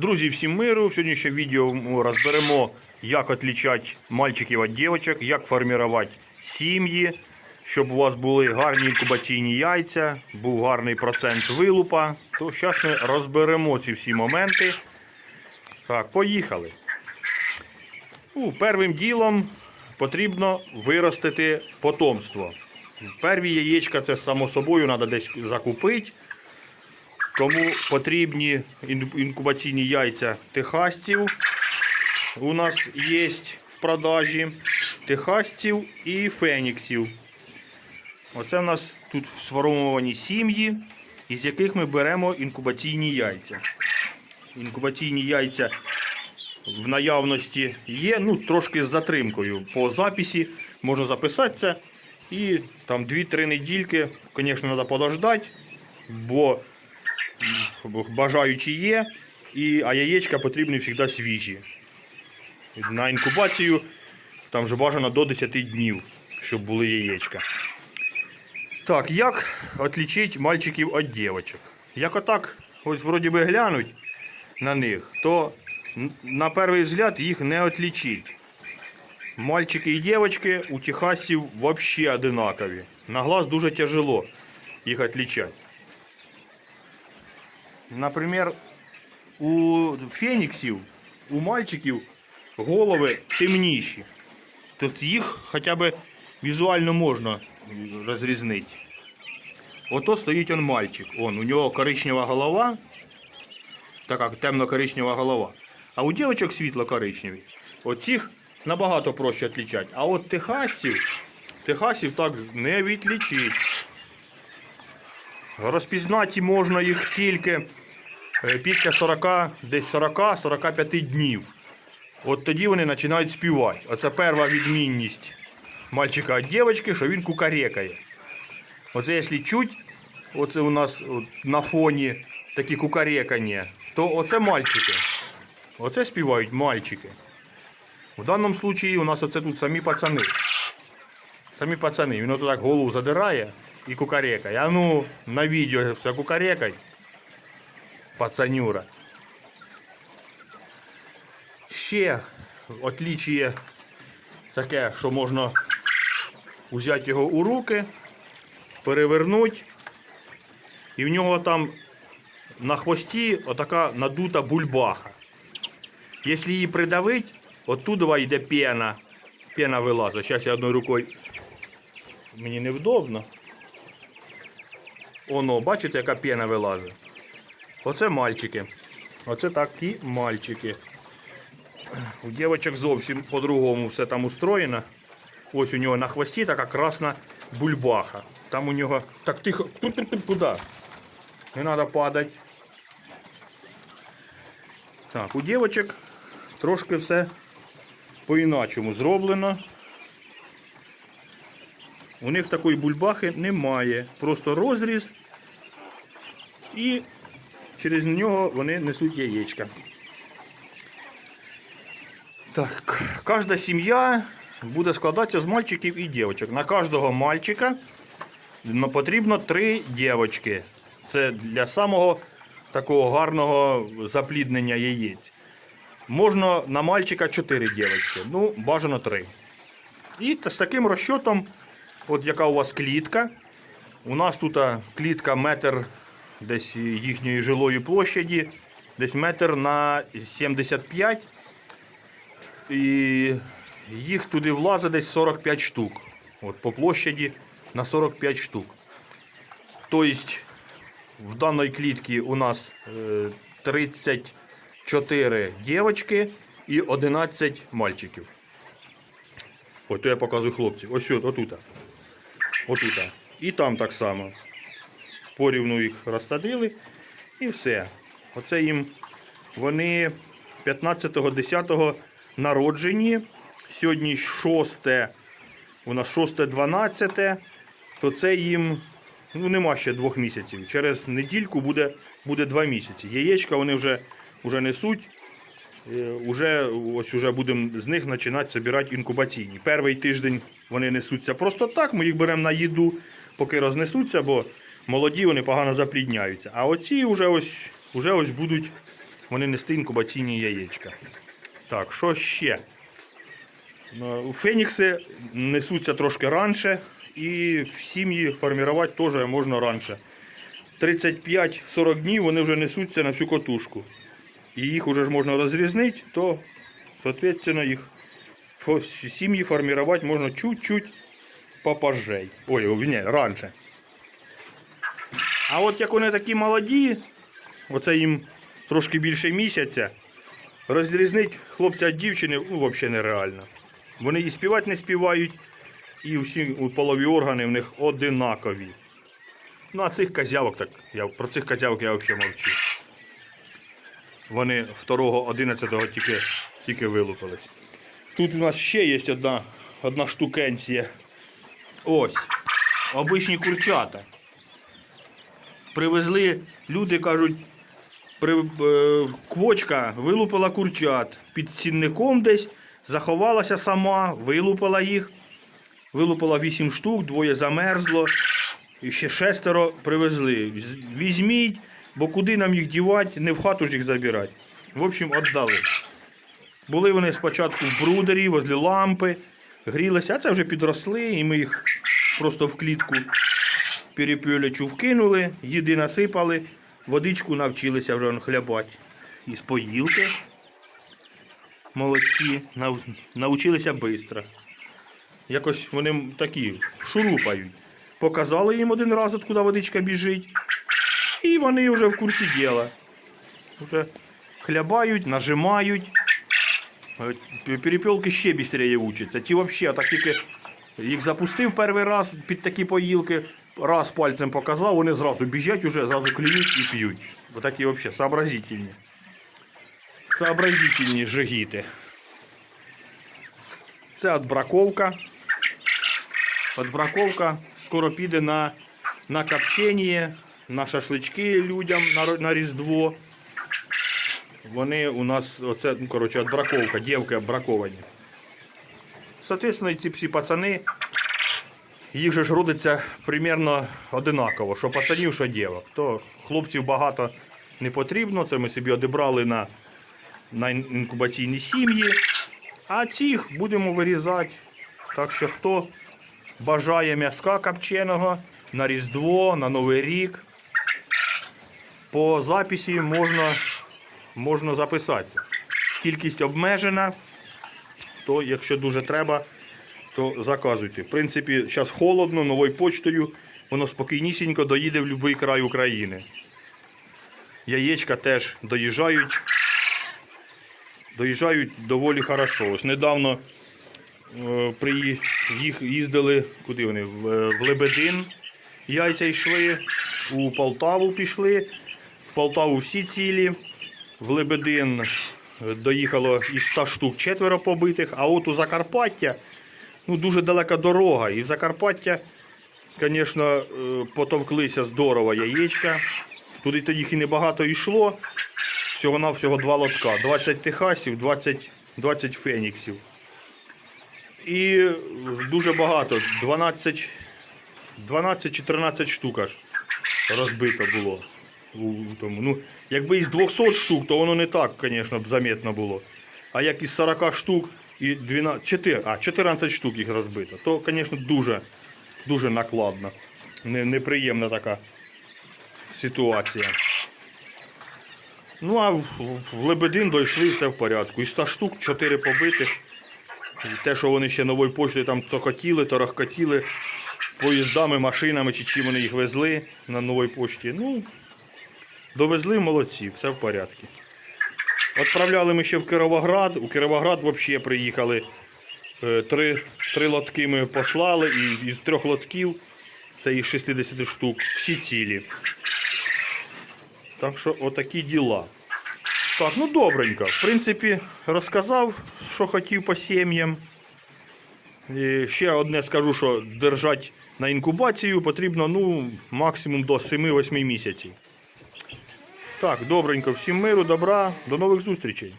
Друзі, всім миру. В сьогоднішньому відео ми розберемо, як відлічати мальчиків від дівчаток, як формувати сім'ї, щоб у вас були гарні інкубаційні яйця, був гарний процент вилупа. То зараз ми розберемо ці всі моменти. Так, поїхали. Ну, первим ділом потрібно виростити потомство. Перві яєчка це само собою треба десь закупити. Тому потрібні інкубаційні яйця техасців. У нас є в продажі техасців і феніксів. Оце в нас тут сформовані сім'ї, із яких ми беремо інкубаційні яйця. Інкубаційні яйця в наявності є, ну трошки з затримкою. По записі можна записатися. І там 2-3 недільки, звісно, треба подождати, бо бажаючі є, і, а яєчка потрібні завжди свіжі. На інкубацію там вже бажано до 10 днів, щоб були яєчка. Так, як відлічити мальчиків від дівчаток? Як отак, ось вроді би глянуть на них, то на перший взгляд їх не відлічить. Мальчики і дівчатки у техасів взагалі одинакові. На глаз дуже тяжело їх відлічати. Наприклад, у феніксів, у мальчиків голови темніші. Тут їх хоча б візуально можна розрізнити. Ото стоїть он мальчик. Он, у нього коричнева голова, така темно-коричнева голова. А у дівчаток світло-коричневі. Оцих набагато проще відлічати. А от техасців, техасців так не відлічить. Розпізнати можна їх тільки е, після 40, десь 40-45 днів. От тоді вони починають співати. Оце перша відмінність мальчика від дівчинки, що він кукарекає. Оце якщо чуть, оце у нас на фоні такі кукарекання, то оце мальчики. Оце співають мальчики. В даному випадку у нас оце тут самі пацани. Самі пацани. Він отак голову задирає і кукарекає. А ну, на відео все кукарекай. Пацанюра. Ще отлічує таке, що можна взяти його у руки, перевернути. І в нього там на хвості отака надута бульбаха. Якщо її придавити, оттуда йде пена. Пена вилазить. Зараз я одною рукою. Мені невдобно. Оно, бачите, яка пена вилазить? Оце мальчики. Оце такі мальчики. У дівчаток зовсім по-другому все там устроєно. Ось у нього на хвості така красна бульбаха. Там у нього. Так тихо. Куди? Не треба падати. Так, у дівчаток трошки все по-іначому зроблено. У них такої бульбахи немає. Просто розріз і через нього вони несуть яєчка. Так, кожна сім'я буде складатися з мальчиків і дівчаток. На кожного мальчика потрібно три дівчатки. Це для самого такого гарного запліднення яєць. Можна на мальчика 4 дівчатки, ну, бажано 3. І з таким розчотом, от яка у вас клітка. У нас тут клітка метр десь їхньої жилої площаді, десь метр на 75. І їх туди влазить десь 45 штук. От по площаді на 45 штук. Тобто в даній клітці у нас е, 34 дівчатки і 11 мальчиків. Ось то я показую хлопців. Ось отут. Отут. І там так само. Порівну їх розсадили і все. Оце їм вони 15.10 народжені. Сьогодні 6, у нас 6-12, то це їм ну, нема ще двох місяців. Через недільку буде, буде два місяці. Яєчка вони вже, вже несуть. Е, Уже, ось уже будемо з них починати збирати інкубаційні. Перший тиждень вони несуться просто так, ми їх беремо на їду, поки рознесуться, бо молоді вони погано заплідняються. А оці вже ось, вже ось будуть вони нести інкубаційні яєчка. Так, що ще? Ну, Фенікси несуться трошки раніше, і в сім'ї формувати теж можна раніше. 35-40 днів вони вже несуться на всю котушку. І їх вже ж можна розрізнити, то, соответственно, їх сім'ї формувати можна чуть-чуть попозжей. Ой, ні, раніше. А от як вони такі молоді, оце їм трошки більше місяця, розрізнити хлопця від дівчини ну, взагалі нереально. Вони і співати не співають, і всі полові органи в них одинакові. Ну, а цих козявок, так, я, про цих козявок я взагалі мовчу. Вони 2-11 тільки, тільки вилупились. Тут у нас ще є одна, одна штукенція. Ось. Обичні курчата. Привезли, люди кажуть, при, е, квочка вилупила курчат під цінником десь, заховалася сама, вилупила їх. Вилупила 8 штук, двоє замерзло. І ще шестеро привезли. Візьміть, бо куди нам їх дівати, не в хату ж їх забирати. В общем, віддали. Були вони спочатку в брудері, возле лампи, грілися, а це вже підросли, і ми їх просто в клітку перепілячу вкинули, їди насипали, водичку навчилися вже хлябати. Із поїлки. Молодці, нав- навчилися швидко. Якось вони такі шурупають. Показали їм один раз, от куди водичка біжить. І вони вже в курсі діла. Вже хлябають, нажимають. Перепілки ще швидше учаться. Ті взагалі так тільки їх запустив перший раз під такі поїлки, раз пальцем показав, вони зразу біжать, уже, зразу клюють і п'ють. Бо такі взагалі сообразительні. Сообразительні жигіти. Це отбраковка. Отбраковка скоро піде на, на копчення, на шашлички людям на, на Різдво. Вони у нас, оце, ну, коротше, отбраковка, дівки обраковані. Соответственно, ці всі пацани, їх же ж родиться примерно одинаково, що пацанів, що дівок. То хлопців багато не потрібно, це ми собі одібрали на, на інкубаційні сім'ї. А цих будемо вирізати. Так що хто бажає м'яска копченого на Різдво, на Новий рік, по записі можна, можна записатися. Кількість обмежена, то якщо дуже треба, то заказуйте. В принципі, зараз холодно, новою почтою, воно спокійнісінько доїде в будь-який край України. Яєчка теж доїжджають. Доїжджають доволі хорошо. Ось недавно е, при їх їздили, куди вони? Е, в Лебедин. Яйця йшли, у Полтаву пішли. В Полтаву всі цілі. В Лебедин е, доїхало із 100 штук четверо побитих, а от у Закарпаття ну, дуже далека дорога. І в Закарпаття, звісно, е, потовклися здорово яєчка. Туди то їх і небагато йшло. Всього-навсього два лотка. 20 техасів, 20, 20 феніксів. І дуже багато. 12, 12 чи 13 штук аж розбито було. У, тому. Ну, якби із 200 штук, то воно не так, звісно, б заметно було. А як із 40 штук і 12, 4, а, 14 штук їх розбито, то, звісно, дуже, дуже накладно. Не, неприємна така ситуація. Ну, а в, в Лебедин дійшли, все в порядку. Із 100 штук 4 побитих. Те, що вони ще новою поштою там цокотіли, торохкотіли поїздами, машинами чи чим вони їх везли на новій пошті. Ну, довезли молодці, все в порядку. Відправляли ми ще в Кировоград. У Кировоград взагалі приїхали. Е, Три, три лотки ми послали, і із трьох лотків, це із 60 штук, всі цілі. Так що отакі діла. Так, ну добренько. В принципі, розказав, що хотів по сім'ям. І ще одне скажу, що держати на інкубацію потрібно ну, максимум до 7-8 місяців. Так, добренько, всім миру, добра, до нових зустрічей.